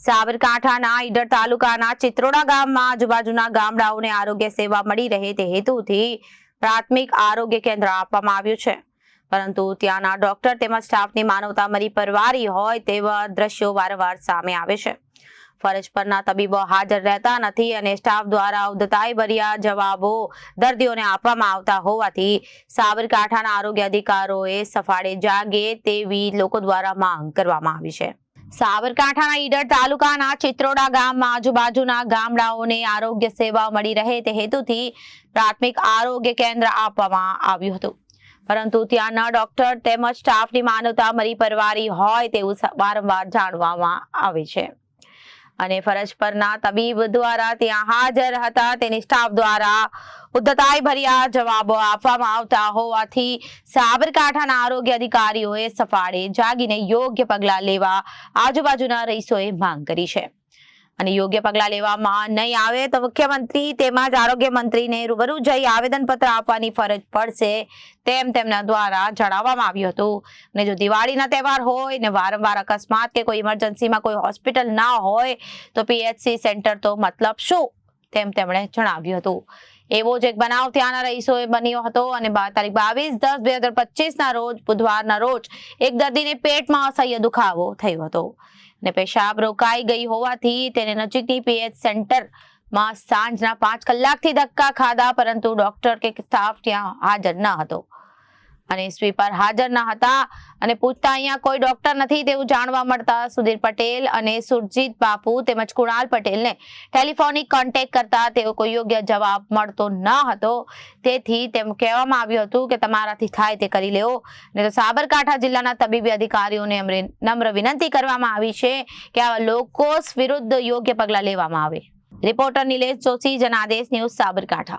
સાબરકાંઠાના ઈડર તાલુકાના ચિત્રોડા ગામમાં આજુબાજુના ગામડાઓને આરોગ્ય સેવા મળી રહે તે હેતુથી પ્રાથમિક આરોગ્ય કેન્દ્ર આપવામાં આવ્યું છે. પરંતુ ત્યાંના ડોક્ટર તેમજ સ્ટાફની માનવતા મરી પરવારી હોય તેવા દ્રશ્યો વારંવાર સામે આવે છે. ફરજ પરના તબીબો હાજર રહેતા નથી અને સ્ટાફ દ્વારા ઉદ્ધતાઈ ભર્યા જવાબો દર્દીઓને આપવામાં આવતા હોવાથી સાબરકાંઠાના આરોગ્ય અધિકારોએ સફાળે જાગે તેવી લોકો દ્વારા માંગ કરવામાં આવી છે. સાબરકાંઠાના ઈડર તાલુકાના ચિત્રોડા ગામમાં આજુબાજુના ગામડાઓને આરોગ્ય સેવા મળી રહે તે હેતુથી પ્રાથમિક આરોગ્ય કેન્દ્ર આપવામાં આવ્યું હતું. પરંતુ ત્યાંના ડોક્ટર તેમજ સ્ટાફની માનવતા મરી પરવારી હોય તેવું વારંવાર જાણવામાં આવે છે. અને ફરજ પરના તબીબ દ્વારા ત્યાં હાજર હતા. તેની સ્ટાફ દ્વારા ઉદ્ધતાઈ ભર્યા જવાબો આપવામાં આવતા હોવાથી સાબરકાંઠાના આરોગ્ય અધિકારીઓએ સફાળે જાગીને યોગ્ય પગલાં લેવા આજુબાજુના રહીશોએ માંગ કરી છે. અને યોગ્ય પગલાં લેવામાં નહીં આવે તો મુખ્યમંત્રી તેમજ આરોગ્ય મંત્રીને રૂબરૂ જઈ આવેદનપત્ર આપવાની ફરજ પડશે તેમ તેમના દ્વારા જણાવવામાં આવ્યું હતું. અને જો દિવાળીના તહેવાર હોય ને વારંવાર અકસ્માત કે કોઈ ઇમરજન્સીમાં કોઈ હોસ્પિટલ ના હોય તો પીએચસી સેન્ટર તો મતલબ શું? તેમ તેમણે જણાવ્યું હતું. એવો જ એક બનાવ ત્યાંના રહીશોએ બન્યો હતો અને બાર તારીખ બાવીસ દસ બે હજાર પચીસના રોજ, બુધવારના રોજ એક દર્દીને પેટમાં અસહ્ય દુખાવો થયો હતો. ને પેશાબ રોકાઈ ગઈ હોવાથી તેને નજીકની પીએચ સેન્ટરમાં સાંજના પાંચ કલાકથી ધક્કા ખાધા, પરંતુ ડોક્ટર કે સ્ટાફ ત્યાં હાજર ન હતો. અને સ્વીપર હાજર ન હતા. અને પૂછતા અહીંયા કોઈ ડોક્ટર નથી તેવું જાણવા મળતા સુધીર પટેલ અને સુરજીત બાપુ તેમજ કુણાલ પટેલને ટેલિફોનિક કોન્ટેક્ટ કરતા તેઓ કોઈ યોગ્ય જવાબ મળતો ન હતો. તેથી તેમ કહેવામાં આવ્યું હતું કે તમારાથી થાય તે કરી લેવો ને તો સાબરકાંઠા જિલ્લાના તબીબી અધિકારીઓને નમ્ર વિનંતી કરવામાં આવી છે કે આવા લોકો વિરુદ્ધ યોગ્ય પગલાં લેવામાં આવે. Reporter Nilesh Joshi, Janadesh news Sabarkantha.